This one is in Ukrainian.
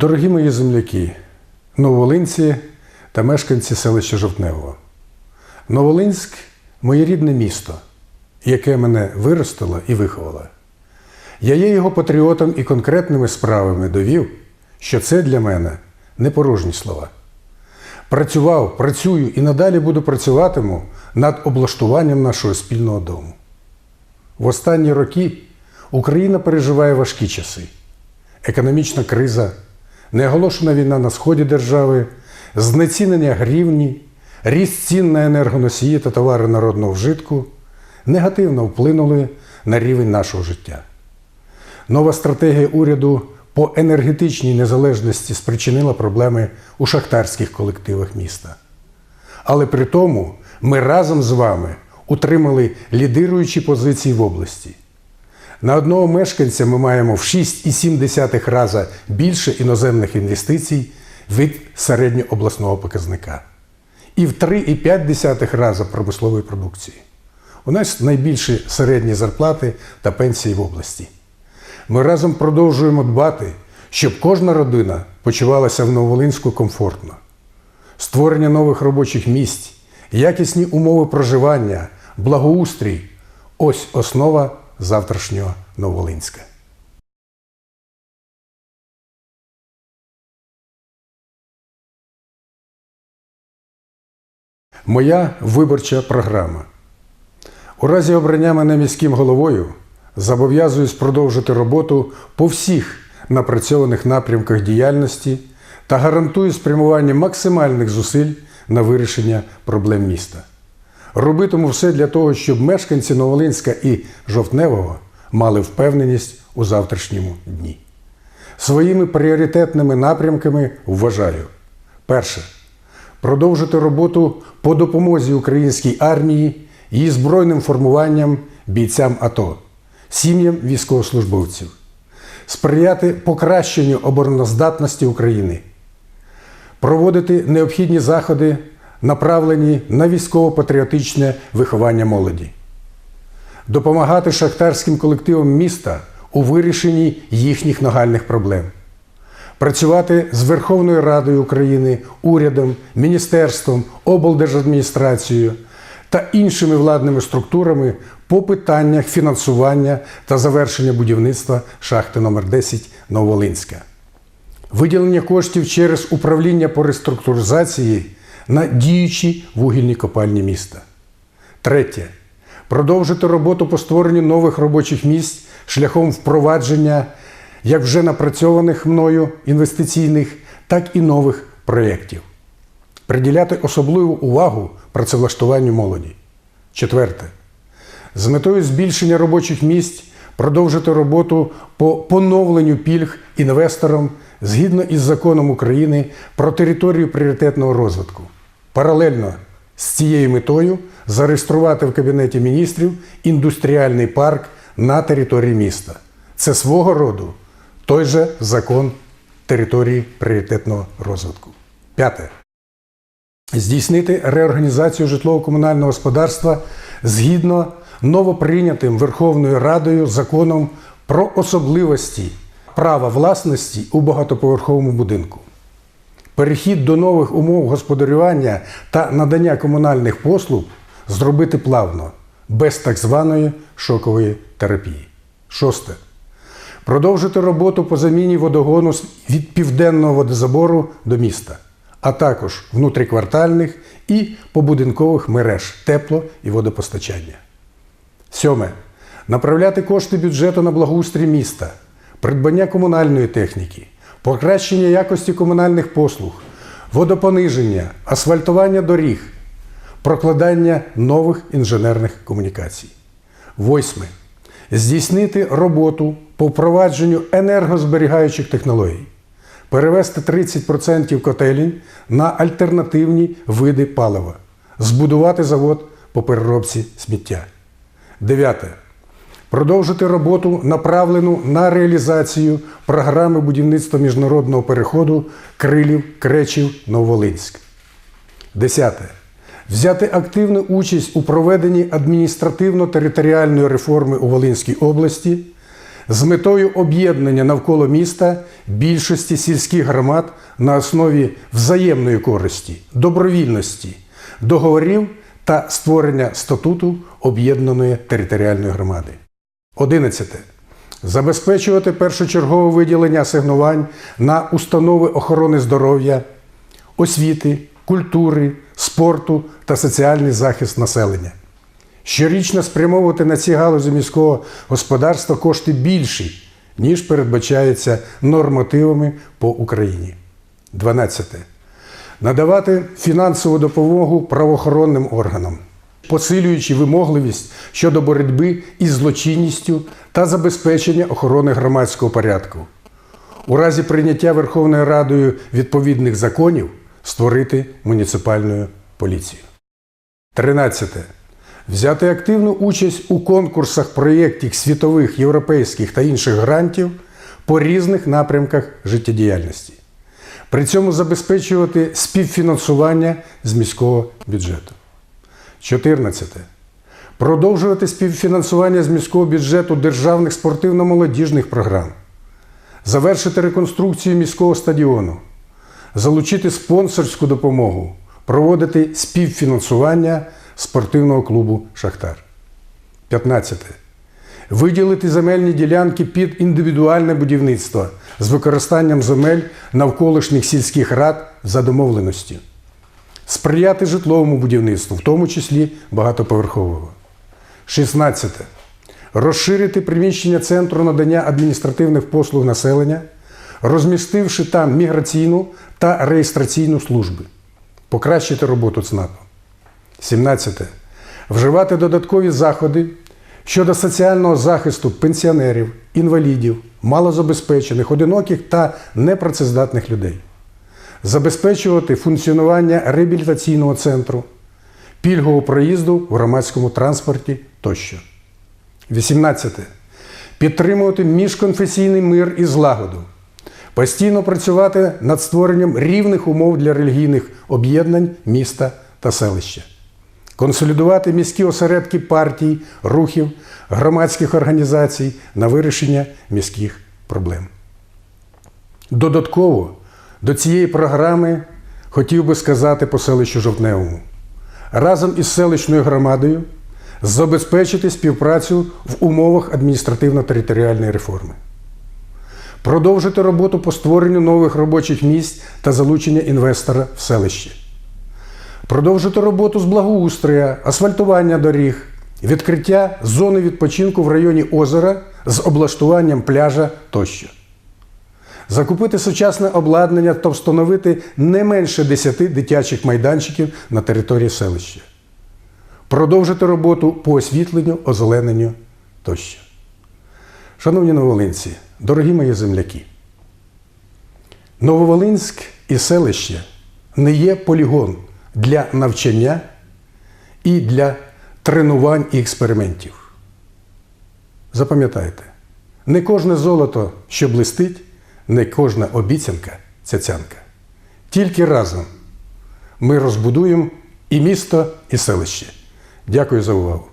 Дорогі мої земляки, новолинці та мешканці селища Жовтневого. Новолинськ моє рідне місто, яке мене виростило і виховало. Я є його патріотом і конкретними справами довів, що це для мене не порожні слова. Працював, працюю і надалі буду працюватиму над облаштуванням нашого спільного дому. В останні роки Україна переживає важкі часи. Економічна криза, неоголошена війна на сході держави, знецінення гривні, ріст цін на енергоносії та товари народного вжитку негативно вплинули на рівень нашого життя. Нова стратегія уряду по енергетичній незалежності спричинила проблеми у шахтарських колективах міста. Але при тому ми разом з вами утримали лідируючі позиції в області. На одного мешканця ми маємо в 6,7 рази більше іноземних інвестицій від середньообласного показника і в 3,5 рази промислової продукції. У нас найбільші середні зарплати та пенсії в області. Ми разом продовжуємо дбати, щоб кожна родина почувалася в Нововолинську комфортно. Створення нових робочих місць, якісні умови проживання, благоустрій ось основа завтрашнього Нововолинська. Моя виборча програма. У разі обрання мене міським головою зобов'язуюсь продовжити роботу по всіх напрацьованих напрямках діяльності та гарантую спрямування максимальних зусиль на вирішення проблем міста. Робитиму все для того, щоб мешканці Новолинська і Жовтневого мали впевненість у завтрашньому дні. Своїми пріоритетними напрямками вважаю: перше. Продовжити роботу по допомозі українській армії, її збройним формуванням бійцям АТО, сім'ям військовослужбовців, сприяти покращенню обороноздатності України, проводити необхідні заходи, направлені на військово-патріотичне виховання молоді, допомагати шахтарським колективам міста у вирішенні їхніх нагальних проблем працювати з Верховною Радою України, урядом, міністерством, облдержадміністрацією та іншими владними структурами по питаннях фінансування та завершення будівництва шахти номер 10 Нововолинська. Виділення коштів через управління по реструктуризації на діючі вугільні копальні міста. Третє. Продовжити роботу по створенню нових робочих місць шляхом впровадження як вже напрацьованих мною інвестиційних, так і нових проєктів. Приділяти особливу увагу працевлаштуванню молоді. Четверте. З метою збільшення робочих місць продовжити роботу по поновленню пільг інвесторам згідно із законом України про територію пріоритетного розвитку. Паралельно з цією метою зареєструвати в Кабінеті міністрів індустріальний парк на території міста. Це свого роду той же закон території пріоритетного розвитку. П'яте. Здійснити реорганізацію житлово-комунального господарства згідно новоприйнятим Верховною Радою законом про особливості права власності у багатоповерховому будинку. Перехід до нових умов господарювання та надання комунальних послуг зробити плавно, без так званої шокової терапії. Шосте. Продовжити роботу по заміні водогону від південного водозабору до міста, а також внутріквартальних і побудинкових мереж тепло і водопостачання. Сьоме. Направляти кошти бюджету на благоустрій міста, придбання комунальної техніки, покращення якості комунальних послуг, водопониження, асфальтування доріг, прокладання нових інженерних комунікацій. Восьме. Здійснити роботу по впровадженню енергозберігаючих технологій, перевести 30% котелень на альтернативні види палива, збудувати завод по переробці сміття. Дев'яте. Продовжити роботу, направлену на реалізацію програми будівництва міжнародного переходу Крилів Кречів Нововолинськ. Десяте. Взяти активну участь у проведенні адміністративно-територіальної реформи у Волинській області з метою об'єднання навколо міста більшості сільських громад на основі взаємної користі, добровільності, договорів та створення статуту об'єднаної територіальної громади. 11. Забезпечувати першочергове виділення асигнувань на установи охорони здоров'я, освіти, культури, спорту та соціальний захист населення. Щорічно спрямовувати на ці галузі міського господарства кошти більші, ніж передбачається нормативами по Україні. 12. Надавати фінансову допомогу правоохоронним органам, посилюючи вимогливість щодо боротьби із злочинністю та забезпечення охорони громадського порядку. У разі прийняття Верховною Радою відповідних законів створити муніципальну поліцію. 13. Взяти активну участь у конкурсах проєктів світових, європейських та інших грантів по різних напрямках життєдіяльності. При цьому забезпечувати співфінансування з міського бюджету. 14. Продовжувати співфінансування з міського бюджету державних спортивно-молодіжних програм. Завершити реконструкцію міського стадіону. Залучити спонсорську допомогу, проводити співфінансування спортивного клубу Шахтар. 15. Виділити земельні ділянки під індивідуальне будівництво з використанням земель навколишніх сільських рад за домовленістю. Сприяти житловому будівництву, в тому числі багатоповерхового. 16. Розширити приміщення Центру надання адміністративних послуг населення, розмістивши там міграційну та реєстраційну служби. Покращити роботу ЦНАПу. 17. Вживати додаткові заходи щодо соціального захисту пенсіонерів, інвалідів, малозабезпечених, одиноких та непрацездатних людей. Забезпечувати функціонування реабілітаційного центру, пільгового проїзду в громадському транспорті тощо. 18. Підтримувати міжконфесійний мир і злагоду. Постійно працювати над створенням рівних умов для релігійних об'єднань міста та селища. Консолідувати міські осередки партій, рухів, громадських організацій на вирішення міських проблем. Додатково до цієї програми хотів би сказати по селищу Жовтневому. Разом із селищною громадою забезпечити співпрацю в умовах адміністративно-територіальної реформи. Продовжити роботу по створенню нових робочих місць та залучення інвестора в селище. Продовжити роботу з благоустрія, асфальтування доріг, відкриття зони відпочинку в районі озера з облаштуванням пляжа тощо. Закупити сучасне обладнання та встановити не менше 10 дитячих майданчиків на території селища. Продовжити роботу по освітленню, озелененню тощо. Шановні новолинці, дорогі мої земляки, Нововолинськ і селище не є полігон для навчання і для тренувань і експериментів. Запам'ятайте, не кожне золото, що блистить, не кожна обіцянка цяцянка. Тільки разом ми розбудуємо і місто, і селище. Дякую за увагу.